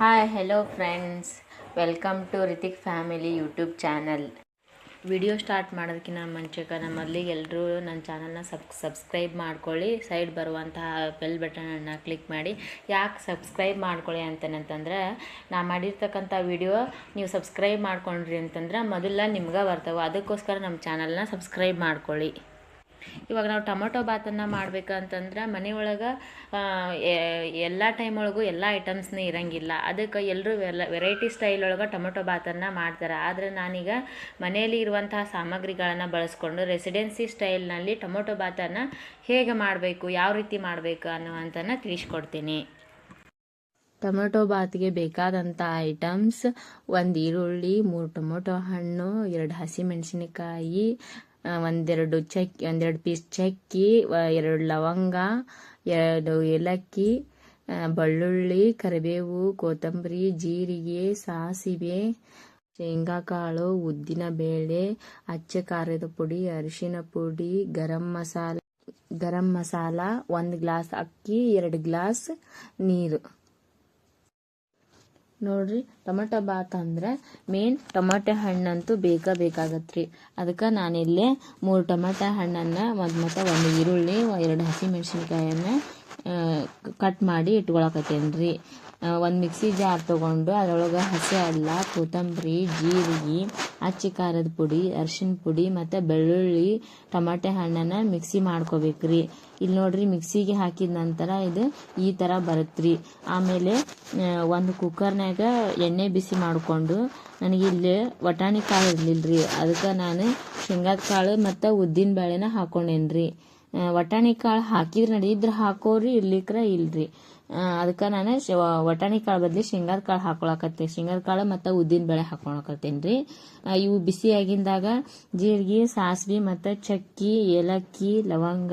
Hi hello friends welcome to Ritik family YouTube channel video start ಮಾಡೋದಕ್ಕಿಂತ ಮುಂಚೆಕ ನಮ್ಮ ಮೊದಲಿಗೆ ಎಲ್ಲರೂ ನನ್ನ ಚಾನಲ್ನ ಸಬ್ ಸಬ್ಸ್ಕ್ರೈಬ್ ಮಾಡ್ಕೊಳ್ಳಿ. ಸೈಡ್ ಬರುವಂತಹ ಬೆಲ್ ಬಟನನ್ನು ಕ್ಲಿಕ್ ಮಾಡಿ. ಯಾಕೆ ಸಬ್ಸ್ಕ್ರೈಬ್ ಮಾಡ್ಕೊಳ್ಳಿ ಅಂತಂತಂದ್ರೆ ನಾ ಮಾಡಿರ್ತಕ್ಕಂಥ ವಿಡಿಯೋ ನೀವು ಸಬ್ಸ್ಕ್ರೈಬ್ ಮಾಡ್ಕೊಂಡ್ರಿ ಅಂತಂದ್ರೆ ಮೊದಲ ನಿಮ್ಗೆ ಬರ್ತವೆ. ಅದಕ್ಕೋಸ್ಕರ ನಮ್ಮ ಚಾನಲ್ನ ಸಬ್ಸ್ಕ್ರೈಬ್ ಮಾಡ್ಕೊಳ್ಳಿ. ಇವಾಗ ನಾವು ಟೊಮೊಟೊ ಬಾತನ್ನು ಮಾಡ್ಬೇಕಂತಂದ್ರೆ ಮನೆಯೊಳಗೆ ಎಲ್ಲ ಟೈಮ್ ಒಳಗೂ ಎಲ್ಲ ಐಟಮ್ಸ್ನೇ ಇರಂಗಿಲ್ಲ. ಅದಕ್ಕೆ ಎಲ್ಲರೂ ಎಲ್ಲ ವೆರೈಟಿ ಸ್ಟೈಲ್ ಒಳಗೆ ಟೊಮೊಟೊ ಬಾತನ್ನು ಮಾಡ್ತಾರೆ. ಆದರೆ ನಾನೀಗ ಮನೆಯಲ್ಲಿ ಇರುವಂತಹ ಸಾಮಗ್ರಿಗಳನ್ನು ಬಳಸ್ಕೊಂಡು ರೆಸಿಡೆನ್ಸಿ ಸ್ಟೈಲ್ನಲ್ಲಿ ಟೊಮೊಟೊ ಬಾತನ್ನು ಹೇಗೆ ಮಾಡಬೇಕು, ಯಾವ ರೀತಿ ಮಾಡಬೇಕು ಅನ್ನುವಂಥನ್ನು ತಿಳಿಸ್ಕೊಡ್ತೀನಿ. ಟೊಮೆಟೊ ಬಾತ್ಗೆ ಬೇಕಾದಂಥ ಐಟಮ್ಸ್ ಒಂದು ಈರುಳ್ಳಿ, ಮೂರು ಟೊಮೊಟೊ ಹಣ್ಣು, ಎರಡು ಹಸಿಮೆಣಸಿನಕಾಯಿ ಒಂದೆರಡು ಚಕ್ಕಿ ಒಂದೆರಡು ಪೀಸ್ ಚಕ್ಕಿ ಎರಡು ಲವಂಗ, ಎರಡು ಏಲಕ್ಕಿ ಬೆಳ್ಳುಳ್ಳಿ, ಕರಿಬೇವು, ಕೊತ್ತಂಬರಿ, ಜೀರಿಗೆ, ಸಾಸಿವೆ, ಶೇಂಗಾಕಾಳು, ಉದ್ದಿನ ಬೇಳೆ ಅಚ್ಚ ಖಾರದ ಪುಡಿ, ಅರಿಶಿನ ಪುಡಿ, ಗರಂ ಮಸಾಲ ಗರಂ ಮಸಾಲ, ಒಂದು ಗ್ಲಾಸ್ ಅಕ್ಕಿ, ಎರಡು ಗ್ಲಾಸ್ ನೀರು. ನೋಡ್ರಿ, ಟೊಮೆಟೊ ಬಾತ್ ಅಂದ್ರೆ ಮೇನ್ ಟೊಮೆಟೊ ಹಣ್ಣಂತೂ ಬೇಕ ಬೇಕಾಗತ್ತೆ ರೀ ಅದಕ್ಕೆ ನಾನಿಲ್ಲಿ ಮೂರು ಟೊಮೆಟೊ ಹಣ್ಣನ್ನು ಮತ್ತು ಮತ್ತು ಒಂದು ಈರುಳ್ಳಿ, ಎರಡು ಹಸಿಮೆಣ್ಸಿನ್ಕಾಯನ್ನು ಕಟ್ ಮಾಡಿ ಇಟ್ಕೊಳಕತ್ತೇನೆ ರೀ ಒಂದು ಮಿಕ್ಸಿ ಜಾರ್ ತೊಗೊಂಡು ಅದರೊಳಗೆ ಹಸಿ ಅಲ್ಲ, ಕೊತ್ತಂಬರಿ, ಜೀರಿಗೆ ಅಚ್ಚಿ ಖಾರದ ಪುಡಿ, ಅರ್ಶಿನ ಪುಡಿ ಮತ್ತು ಬೆಳ್ಳುಳ್ಳಿ, ಟೊಮಾಟೆ ಹಣ್ಣನ್ನು ಮಿಕ್ಸಿ ಮಾಡ್ಕೋಬೇಕ್ರಿ. ಇಲ್ಲಿ ನೋಡ್ರಿ ಮಿಕ್ಸಿಗೆ ಹಾಕಿದ ನಂತರ ಇದು ಈ ಥರ ಬರುತ್ತೆ ರೀ ಆಮೇಲೆ ಒಂದು ಕುಕ್ಕರ್ನಾಗ ಎಣ್ಣೆ ಬಿಸಿ ಮಾಡಿಕೊಂಡು ನನಗೆ ಇಲ್ಲಿ ವಟಾಣಿ ಕಾಳು ಇರಲಿಲ್ಲ ರೀ ಅದಕ್ಕೆ ನಾನು ಶೇಂಗಾದ ಕಾಳು ಮತ್ತು ಉದ್ದಿನ ಬೇಳೆನ ಹಾಕೊಂಡೇನ್ರಿ. ರೀ ವಟಾಣಿ ಕಾಳು ಹಾಕಿದ್ರೆ ನಡೀದ್ರೆ ಹಾಕೋರಿ, ಇರ್ಲಿಕ್ರ ಇಲ್ರಿ. ಅದಕ್ಕೆ ನಾನು ವಟಾಣಿ ಕಾಳು ಬದಲಿ ಶೇಂಗಾದ ಕಾಳು ಹಾಕೊಳಕತ್ತೆ. ಶೇಂಗಾದ ಕಾಳು ಮತ್ತು ಉದ್ದಿನ ಬೇಳೆ ಹಾಕೊಳಕತ್ತೇನೆ ರೀ ಇವು ಬಿಸಿಯಾಗಿಂದಾಗ ಜೀರಿಗೆ, ಸಾಸಿವೆ ಮತ್ತು ಚಕ್ಕಿ, ಏಲಕ್ಕಿ, ಲವಂಗ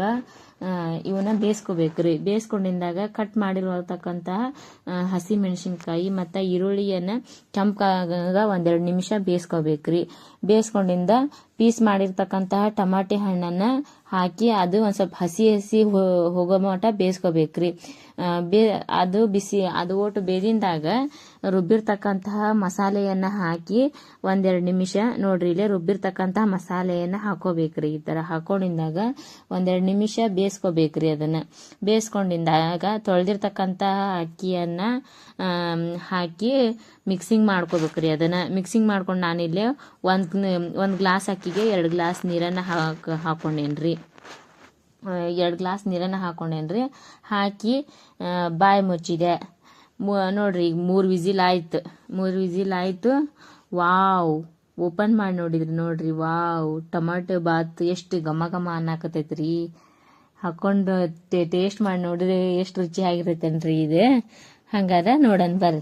ಇವನ್ನ ಬೇಯಿಸ್ಕೋಬೇಕ್ರಿ ಬೇಯಿಸ್ಕೊಂಡಿಂದಾಗ ಕಟ್ ಮಾಡಿರತಕ್ಕಂತಹ ಹಸಿ ಮೆಣಸಿನ್ಕಾಯಿ ಮತ್ತು ಈರುಳ್ಳಿಯನ್ನು ಕೆಂಪಾಗ ಒಂದೆರಡು ನಿಮಿಷ ಬೇಯಿಸ್ಕೋಬೇಕ್ರಿ ಬೇಯಿಸ್ಕೊಂಡಿಂದ ಪೀಸ್ ಮಾಡಿರ್ತಕ್ಕಂತಹ ಟಮಾಟೆ ಹಣ್ಣನ್ನು ಹಾಕಿ ಅದು ಒಂದು ಸ್ವಲ್ಪ ಹಸಿ ಹಸಿ ಹೋಗೋ ಮಟ ಬೇಯಿಸ್ಕೋಬೇಕ್ರಿ ಬೇ ಅದು ಬಿಸಿ, ಅದು ಒಟ್ಟು ಬೇದಿಂದಾಗ ರುಬ್ಬಿರ್ತಕ್ಕಂತಹ ಮಸಾಲೆಯನ್ನು ಹಾಕಿ ಒಂದೆರಡು ನಿಮಿಷ ನೋಡ್ರಿ, ಇಲ್ಲೇ ರುಬ್ಬಿರ್ತಕ್ಕಂತಹ ಮಸಾಲೆಯನ್ನು ಹಾಕೋಬೇಕ್ರಿ. ಈ ಥರ ಹಾಕೊಂಡಿದ್ದಾಗ ಒಂದೆರಡು ನಿಮಿಷ ಬೇಯಿಸ್ಕೋಬೇಕ್ರಿ ಅದನ್ನು. ಬೇಯಿಸ್ಕೊಂಡಿಂದಾಗ ತೊಳೆದಿರ್ತಕ್ಕಂತಹ ಅಕ್ಕಿಯನ್ನು ಹಾಕಿ ಮಿಕ್ಸಿಂಗ್ ಮಾಡ್ಕೋಬೇಕ್ರಿ ಅದನ್ನು. ಮಿಕ್ಸಿಂಗ್ ಮಾಡ್ಕೊಂಡು ನಾನಿಲ್ಲಿ ಒಂದು ಒಂದು ಗ್ಲಾಸ್ ಅಕ್ಕಿಗೆ ಎರಡು ಗ್ಲಾಸ್ ನೀರನ್ನು ಹಾಕ್, ಹಾಕೊಂಡೇನ್ರಿ. ಎರಡು ಗ್ಲಾಸ್ ನೀರನ್ನು ಹಾಕೊಂಡೇನ್ರಿ? ಹಾಕಿ ಬಾಯಿ ಮುಚ್ಚಿದೆ. ನೋಡ್ರಿ, ಈಗ ಮೂರು ವಿಸಿಲ್ ಆಯ್ತು. ಮೂರು ವಿಸಿಲ್ ಆಯ್ತು. ವಾವ್! ಓಪನ್ ಮಾಡಿ ನೋಡಿದ್ರಿ ನೋಡ್ರಿ, ವಾವ್! ಟೊಮಾಟೊ ಬಾತ್ ಎಷ್ಟು ಘಮ ಘಮ ಅನ್ನಾಕತೈತ್ರಿ ಹಾಕೊಂಡು ಟೇಸ್ಟ್ ಮಾಡಿ ನೋಡಿದ್ರೆ ಎಷ್ಟು ರುಚಿ ಆಗಿರತ್ತೇನ್ರಿ ಇದು. ಹಂಗಾರ ನೋಡೋಣ ಬರ್ರಿ.